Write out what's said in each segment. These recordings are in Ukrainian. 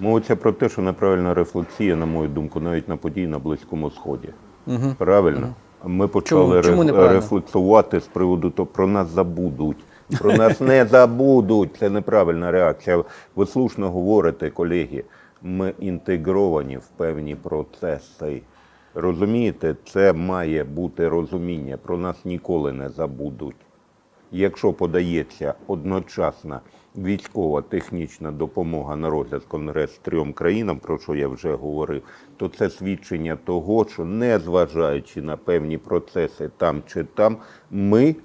Мовиться про те, що неправильна рефлексія, на мою думку, навіть на події на Близькому Сході. Угу. Правильно? Ми почали чому неправильно? рефлексувати з приводу того, про нас забудуть. Про нас не забудуть. Це неправильна реакція. Ви слушно говорите, колеги. Ми інтегровані в певні процеси. Розумієте, це має бути розуміння. Про нас ніколи не забудуть. Якщо подається одночасна військова технічна допомога на розгляд Конгрес трьом країнам, про що я вже говорив, то це свідчення того, що не зважаючи на певні процеси там чи там, ми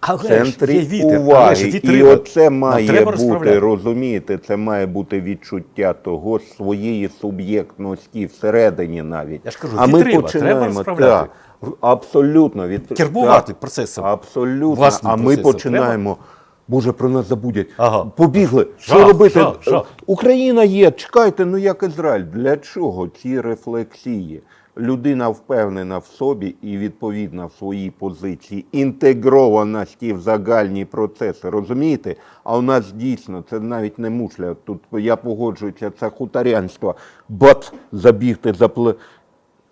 Але ж є вітер, але уваги. ж І оце має бути, розумієте, це має бути відчуття того своєї суб'єктності всередині навіть. Я ж кажу, а ми вітрила, треба починаємо розправляти. так, абсолютно від Кермувати так, процесом. Абсолютно. Власним а ми процесом починаємо. Боже, про нас забудять. Ага. Побігли. Що Жах, робити? жах, жах. Україна є. Чекайте, ну як Ізраїль. Для чого ці рефлексії? Людина впевнена в собі і відповідна в своїй позиції, інтегрованості в загальні процеси. Розумієте? А у нас дійсно це навіть не мушля. Тут я погоджуюся, це хуторянство. Бац, забігти запле.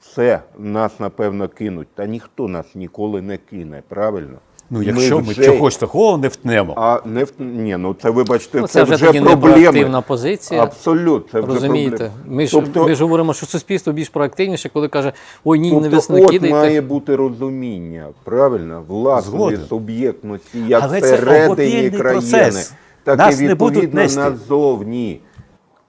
Все, нас напевно кинуть. Та ніхто нас ніколи не кине, правильно? Ну, якщо ми, вже- чогось такого не втнемо. а не в ні, ну це вибачте, Ну, це, це вже вже тоді не проблеми. проактивна позиція. Абсолютно, це вже Розумієте, проблеми. ми ж, тобто, ми ж говоримо, що суспільство більш проактивніше, коли каже, ой, ні, не тобто весно от кидайте. має бути розуміння, правильно, власної суб'єктності, як Але всередині країни, процес. так Нас і відповідно назовні.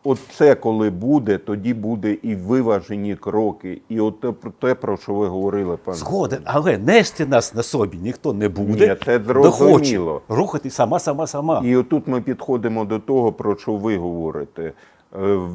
От це коли буде, тоді буде і виважені кроки. І от те, про те, про що ви говорили, пане. Згоден, але нести нас на собі ніхто не буде. Ні, це зрозуміло. рухати сама, сама, сама. І отут ми підходимо до того, про що ви говорите. Е,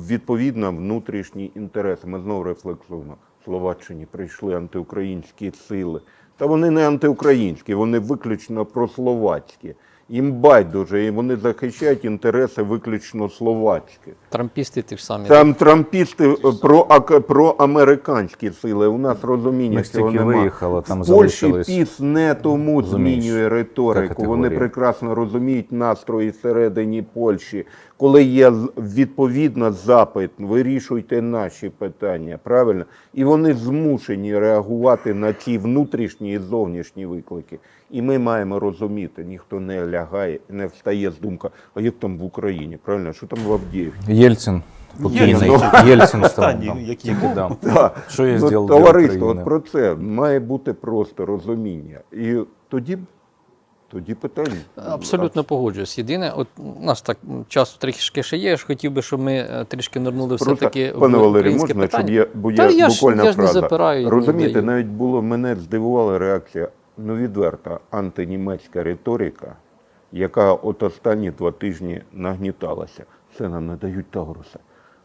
Відповідно, внутрішні інтереси. Ми знову рефлексуємо. В Словаччині прийшли антиукраїнські сили. Та вони не антиукраїнські, вони виключно прословацькі. Їм байдуже, і вони захищають інтереси виключно словацькі. Трампісти ті ж самі. Там трампісти е, про, про американські сили. У нас розуміння Ми цього немає. виїхали, там В Польщі піс не тому змінює риторику. Вони прекрасно розуміють настрої всередині Польщі. Коли є відповідно запит, вирішуйте наші питання, правильно? І вони змушені реагувати на ті внутрішні і зовнішні виклики. І ми маємо розуміти, ніхто не лягає, не встає з думка, а як там в Україні, правильно? Що там в Авдіївці? Єльцин, покійний, Єльцин. Став. Що я Ну, зробив Товариство, от про це має бути просто розуміння. І тоді, тоді питання. Абсолютно погоджуюсь. Єдине, от у нас так часу трішки ще є. Я ж хотів би, щоб ми е, трішки нирнули все-таки пане в Валерій, можна, питання. щоб я, бо Та я, я ж- буквально я ж не запираю, Розумієте, даю. навіть було мене здивувала реакція, ну відверта антинімецька риторика, яка от останні два тижні нагніталася. Все нам не дають Тауруса.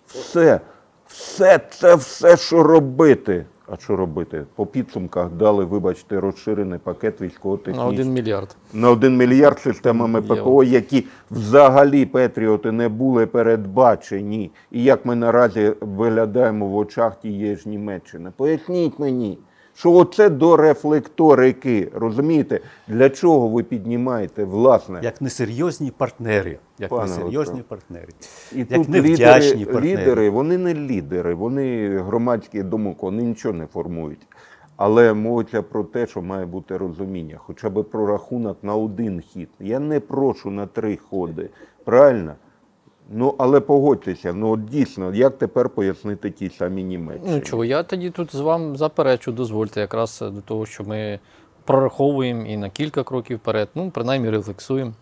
Все, все це все, що робити. А що робити? По підсумках дали, вибачте, розширений пакет на військово-технічний. один мільярд. на 1 мільярд системами. ППО, які взагалі Петріоти не були передбачені. І як ми наразі виглядаємо в очах тієї ж Німеччини. Поясніть мені, що оце до рефлекторики. Розумієте, для чого ви піднімаєте власне? Як несерйозні партнери. Як Пане несерйозні Олександре. партнери. І як тут невдячні лідери, партнери. лідери, вони не лідери, вони громадський думок, вони нічого не формують. Але мовиться про те, що має бути розуміння, хоча б про рахунок на один хід. Я не прошу на три ходи. Правильно? Ну, але погодьтеся, ну от дійсно, як тепер пояснити ті самі Німеччині? Ну чого, я тоді тут з вами заперечу, дозвольте якраз до того, що ми прораховуємо і на кілька кроків вперед, ну, принаймні рефлексуємо.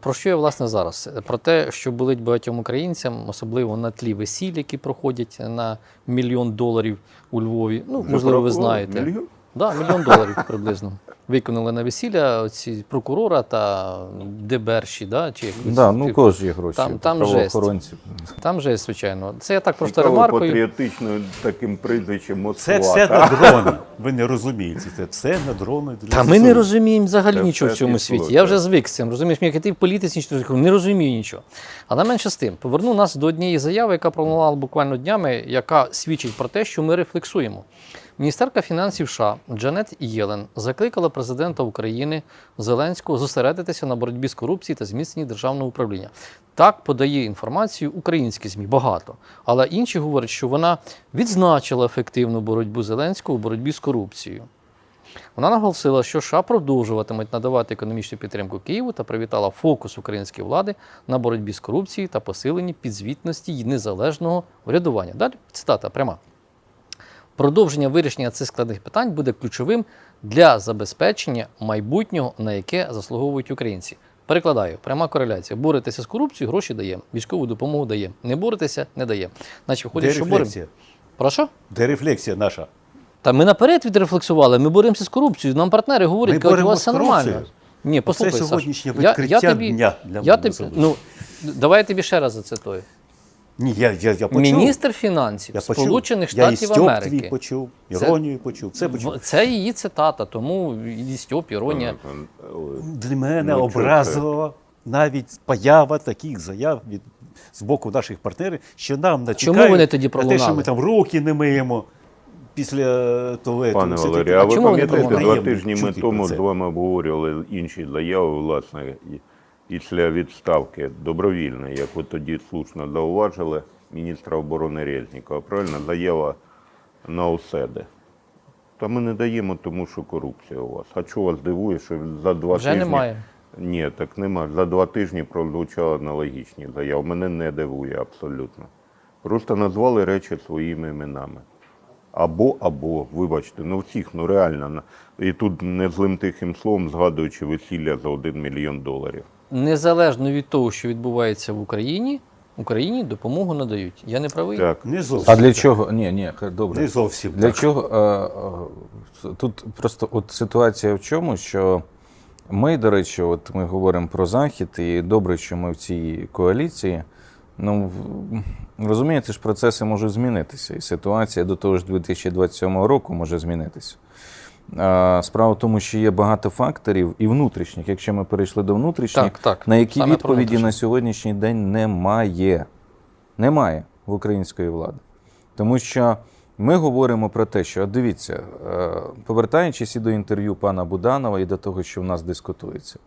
Про що я власне зараз? Про те, що болить багатьом українцям, особливо на тлі весіль, які проходять на мільйон доларів у Львові. Ну, можливо, ви знаєте. Мільйон? Да, мільйон доларів приблизно. Виконали на весілля ці прокурора та ДБРші, да, чи якось, Да, ну типу, кого ж є гроші? Там- там правоохоронці. Там же, звичайно. Це я так просто Цікаво ремаркою. патріотичною таким прізвищем Москва. Це все так? на дрони. Ви не розумієте. Це все на дрони для Та ми ЗСУ. не розуміємо взагалі Це нічого в все цьому пішло, світі. Я так. вже звик з цим. Розумієш, мені ти в політиці нічого не розумію, не розумію нічого. Але менше з тим, поверну нас до однієї заяви, яка пролунала буквально днями, яка свідчить про те, що ми рефлексуємо. Міністерка фінансів США Джанет Єлен закликала президента України Зеленського зосередитися на боротьбі з корупцією та зміцненні державного управління. Так подає інформацію українські ЗМІ багато. Але інші говорять, що вона відзначила ефективну боротьбу Зеленського у боротьбі з корупцією. Вона наголосила, що США продовжуватимуть надавати економічну підтримку Києву та привітала фокус української влади на боротьбі з корупцією та посиленні підзвітності й незалежного врядування. Далі цитата пряма. Продовження вирішення цих складних питань буде ключовим для забезпечення майбутнього, на яке заслуговують українці. Перекладаю, пряма кореляція. Боретеся з корупцією, гроші даємо, військову допомогу даємо. Не боретеся, не даємо. Значить, Де виходить, що боремо. рефлексія? Про що? Де рефлексія наша? Та ми наперед відрефлексували, ми боремося з корупцією. Нам партнери говорять, кажуть, у вас все нормально. корупцією? Ні, послухай, Саш, сьогоднішнє я- я відкриття тобі- дня для я мене тобі, особисто. ну, давай я тобі ще раз зацитую. Ні, я, я, я почув. Міністр фінансів я почув. Сполучених я і Штатів Стьоп Америки. твій почув, Це- почув, все почув. Це її цитата, тому і Стьоп, іронія. Для мене Ну, образова навіть поява таких заяв від з боку наших партнерів, що нам натякають вони тоді на те, що ми там руки не миємо після туалету. Пане. Валерію, а ви пам'ятаєте, два тижні ми тому з вами обговорювали інші заяви, власне, після відставки добровільної, як ви тоді слушно зауважили, міністра оборони Резнікова. Правильно, заява на оседи. Та ми не даємо, тому що корупція у вас. А чого вас дивує, що за два Вже тижні... немає. Ні, так нема. За два тижні прозвучали аналогічні заяви. Мене не дивує абсолютно. Просто назвали речі своїми іменами. Або, або, вибачте, ну всіх, ну реально. І тут не злим тихим словом, згадуючи весілля за один мільйон доларів. Незалежно від того, що відбувається в Україні, Україні допомогу надають. Я не правий? Так. Не зовсім. А для чого? Ні, ні, добре. Не зовсім. Для так. чого? е, е, Тут просто от ситуація в чому, що ми, до речі, от ми говоримо про Захід, і добре, що ми в цій коаліції. Ну, розумієте ж, процеси можуть змінитися, і ситуація до того ж 2027 року може змінитися. Справа в тому, що є багато факторів і внутрішніх, якщо ми перейшли до внутрішніх, Так, так. на які Саме відповіді на сьогоднішній день немає. Немає в української влади. Тому що ми говоримо про те, що дивіться, е, повертаючись і до інтерв'ю пана Буданова і до того, що в нас дискутується,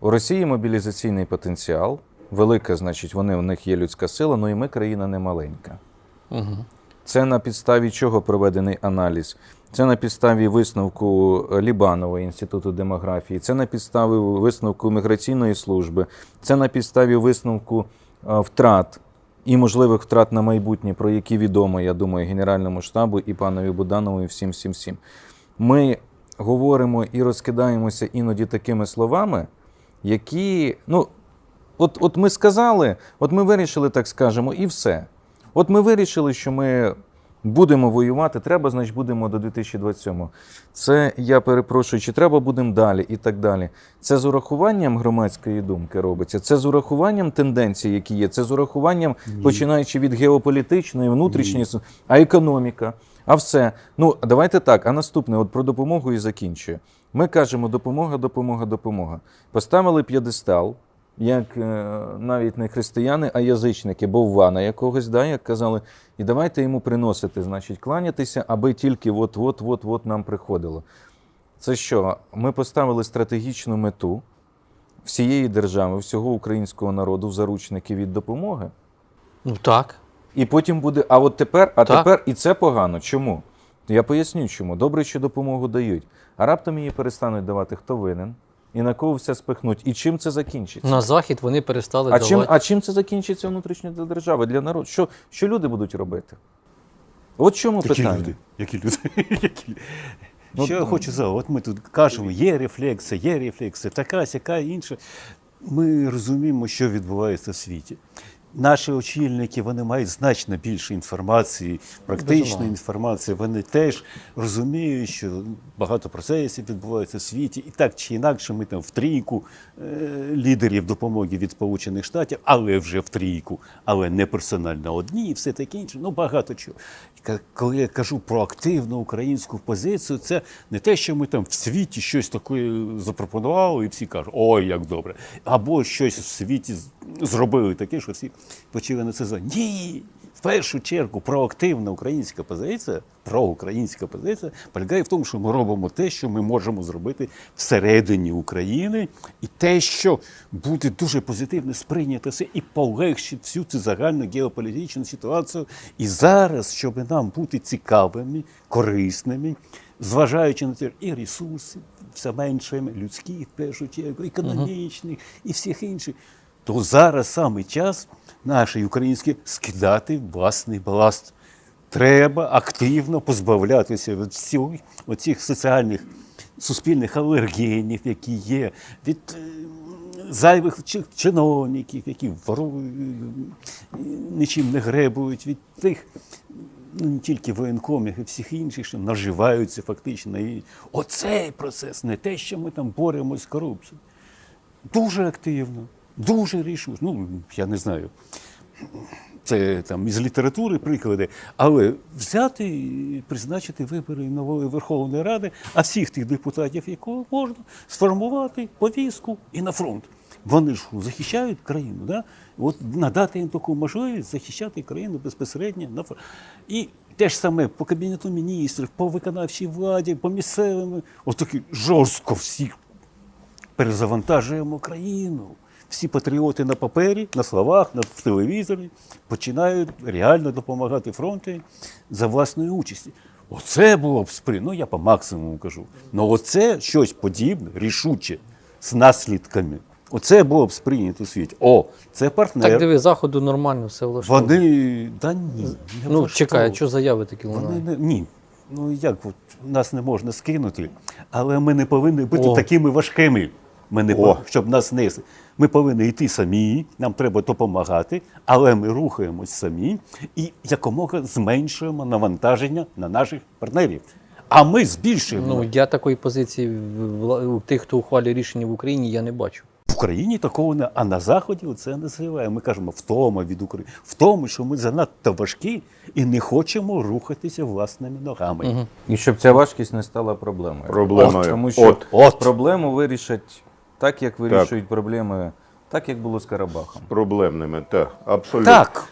у Росії мобілізаційний потенціал, велика, значить, вони, у них є людська сила, ну і ми країна не маленька. Угу. Це на підставі чого проведений аналіз? Це на підставі висновку Лібанового інституту демографії, це на підставі висновку міграційної служби, це на підставі висновку е, втрат і можливих втрат на майбутнє, про які відомо, я думаю, Генеральному штабу і панові Буданову, і всім всім всім. Ми говоримо і розкидаємося іноді такими словами, які, ну, от, от ми сказали, от ми вирішили, так скажемо, і все. От ми вирішили, що ми будемо воювати, треба, значить, будемо до 2027. Це я перепрошую, чи треба будемо далі і так далі. Це з урахуванням громадської думки робиться, це з урахуванням тенденцій, які є, це з урахуванням, починаючи від геополітичної, внутрішньої, с- а економіка. А все. Ну, давайте так. А наступне, от про допомогу і закінчую. Ми кажемо допомога, допомога, допомога. Поставили п'єдестал, як е, навіть не християни, а язичники, боввана якогось, да, як казали, і давайте йому приносити, значить, кланятися, аби тільки от-от-от-от нам приходило. Це що? Ми поставили стратегічну мету всієї держави, всього українського народу в заручники від допомоги. Ну так. І потім буде, а от тепер, а Так. тепер і це погано. Чому? Я поясню, чому. Добре, що допомогу дають. А раптом її перестануть давати, хто винен, і на кого все спихнуть. І чим це закінчиться? На захід вони перестали А давати. чим, а чим це закінчиться внутрішньо для держави, для народу? Що, що люди будуть робити? От чому Які питання. люди? Які люди? Які... Ну, Що я хочу за от ми тут кажемо, є рефлекси, є рефлекси, така, сяка, інша. Ми розуміємо, що відбувається в світі. Наші очільники вони мають значно більше інформації, практичної інформації. Вони теж розуміють, що багато процесів відбувається в світі, і так чи інакше, ми там в трійку е, лідерів допомоги від Сполучених Штатів, але вже в трійку, але не персонально одні, і все таке інше. Ну багато чого. Коли я кажу про активну українську позицію, це не те, що ми там в світі щось таке запропонували, і всі кажуть, ой, як добре. Або щось в світі зробили таке, що всі почали на це за. Ні, в першу чергу проактивна українська позиція, проукраїнська позиція полягає в тому, що ми робимо те, що ми можемо зробити всередині України, і те, що буде дуже позитивно сприйнято все і полегшить всю цю загальну геополітичну ситуацію. І зараз, щоб нам бути цікавими, корисними, зважаючи на те, і ресурси все менше, людські, в першу чергу, економічних і всіх інших, то зараз саме час нашій українській скидати власний баласт. Треба активно позбавлятися від всіх оцих соціальних суспільних алергенів, які є, від е, зайвих чиновників, які ворують, нічим не гребують, від тих ну, не тільки воєнкомів і всіх інших, що наживаються фактично. І оцей процес, не те, що ми там боремось з корупцією. Дуже активно, дуже рішуче. Ну, я не знаю. Це там із літератури приклади, але взяти і призначити вибори нової Верховної Ради, а всіх тих депутатів, якого можна, сформувати повістку і на фронт. Вони ж захищають країну, да? От надати їм таку можливість захищати країну безпосередньо на фронт. І те ж саме по кабінету міністрів, по виконавчій владі, по місцевим, отакі жорстко всіх перезавантажуємо країну. Всі патріоти на папері, на словах, на телевізорі починають реально допомагати фронту за власної участі. Оце було б спри... ну я по максимуму кажу. Ну оце щось подібне, рішуче, з наслідками. Оце було б сприйнято у світі. О, це партнер. Так диви, заходу нормально все влаштовує. Вони да ні. не Ну, чекай, а що заяви такі Вони лунають? не, ні. Ну як от, нас не можна скинути, але ми не повинні бути О. такими важкими. Ми не О. щоб нас несли. Ми повинні йти самі, нам треба допомагати, але ми рухаємось самі і якомога зменшуємо навантаження на наших партнерів. А ми збільшуємо. Ну, я такої позиції в- у тих, хто ухвалює рішення в Україні, я не бачу. В Україні такого не, а на Заході це не зриває. Ми кажемо втома від України, в тому, що ми занадто важкі і не хочемо рухатися власними ногами. І щоб ця важкість не стала проблемою. Проблемою. От, тому що От. От. проблему вирішать так, як вирішують проблеми, так як було з Карабахом. Проблемними, так, абсолютно. Так.